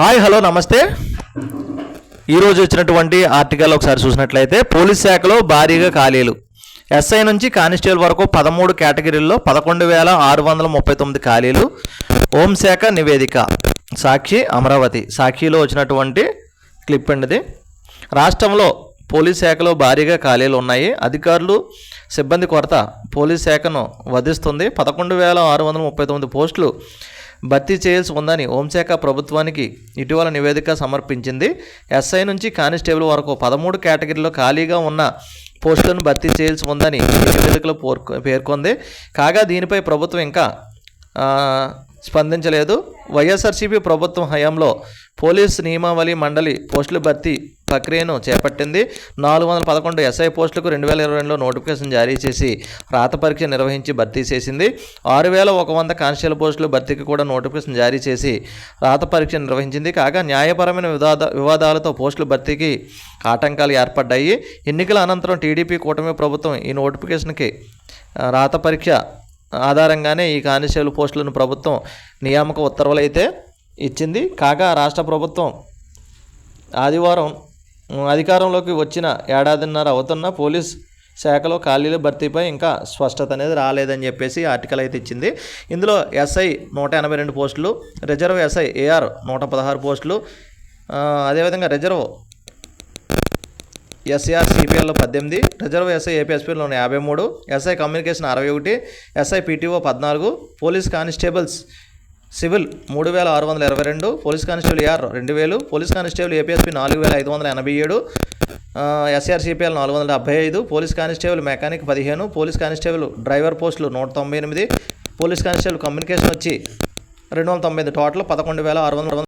Hi hello నమస్తే. ఈరోజు వచ్చినటువంటి ఆర్టికల్ ఒకసారి చూసినట్లయితే పోలీస్ శాఖలో భారీగా ఖాళీలు. ఎస్ఐ నుంచి కానిస్టేబుల్ వరకు పదమూడు కేటగిరీల్లో పదకొండు వేల ఆరు వందల ముప్పై తొమ్మిది ఖాళీలు. హోంశాఖ నివేదిక. సాక్షి అమరావతి. సాక్షిలో వచ్చినటువంటి క్లిప్ అండి ఇది రాష్ట్రంలో పోలీస్ శాఖలో భారీగా ఖాళీలు ఉన్నాయి. అధికారులు సిబ్బంది కొరత పోలీస్ శాఖను వధిస్తుంది. పదకొండు వేల ఆరు వందల ముప్పై తొమ్మిది పోస్టులు భర్తీ చేయాల్సి ఉందని హోంశాఖ ప్రభుత్వానికి ఇటీవల నివేదిక సమర్పించింది. ఎస్ఐ నుంచి కానిస్టేబుల్ వరకు పదమూడు కేటగిరీలో ఖాళీగా ఉన్న పోస్టులను భర్తీ చేయాల్సి ఉందని నివేదికలో పేర్కొంది. కాగా దీనిపై ప్రభుత్వం ఇంకా స్పందించలేదు. వైఎస్ఆర్సీపీ ప్రభుత్వం హయాంలో పోలీస్ నియమావళి మండలి పోస్టుల భర్తీ ప్రక్రియను చేపట్టింది. నాలుగు వందల పదకొండు ఎస్ఐ పోస్టులకు రెండు వేల ఇరవై రెండులో నోటిఫికేషన్ జారీ చేసి రాత పరీక్ష నిర్వహించి భర్తీ చేసింది. ఆరు వేల ఒక వంద కానిస్టేబుల్ పోస్టుల భర్తీకి కూడా నోటిఫికేషన్ జారీ చేసి రాత పరీక్ష నిర్వహించింది. కాగా న్యాయపరమైన వివాద వివాదాలతో పోస్టుల భర్తీకి ఆటంకాలు ఏర్పడ్డాయి. ఎన్నికల అనంతరం టీడీపీ కూటమి ప్రభుత్వం ఈ నోటిఫికేషన్కి రాత పరీక్ష ఆధారంగానే ఈ కానిస్టేబుల్ పోస్టులను ప్రభుత్వం నియామక ఉత్తర్వులైతే ఇచ్చింది. కాగా రాష్ట్ర ప్రభుత్వం ఆదివారం అధికారంలోకి వచ్చిన ఏడాదిన్నర అవుతున్న పోలీస్ శాఖలో ఖాళీల భర్తీపై ఇంకా స్పష్టత అనేది రాలేదని చెప్పేసి ఆర్టికల్ అయితే ఇచ్చింది. ఇందులో ఎస్ఐ నూట ఎనభై రెండు పోస్టులు రిజర్వ్ ఎస్ఐ ఏఆర్ నూట పదహారు పోస్టులు అదేవిధంగా రిజర్వ్ ఎస్ఐఆర్ సిపిఎల్లో పద్దెనిమిది రిజర్వ్ ఎస్ఐ ఏపీఎస్పీలో యాభై మూడు ఎస్ఐ కమ్యూనికేషన్ అరవై ఒకటి ఎస్ఐ పీటీఓ పద్నాలుగు పోలీస్ కానిస్టేబుల్స్ సివిల్ మూడు వేల ఆరు వందల ఇరవై రెండు పోలీస్ కానిస్టేబుల్ ఏఆర్ రెండు వేలు పోలీస్ కానిస్టేబుల్ ఏపీఎస్పీ నాలుగు వేల ఐదు వందల ఎనభై ఏడు ఎస్ఆర్సీపీఎల్ నాలుగు వందల డెబ్బై ఐదు పోలీస్ కానిస్టేబుల్ మెకానిక్ పదిహేను పోలీస్ కానిస్టేబుల్ డ్రైవర్ పోస్టులు నూట తొంభై ఎనిమిది పోలీస్ కానిస్టేబుల్ కమ్యూనికేషన్ వచ్చి రెండు వందల తొంభై ఐదు టోటల్ పదకొండు వేల ఆరు వందల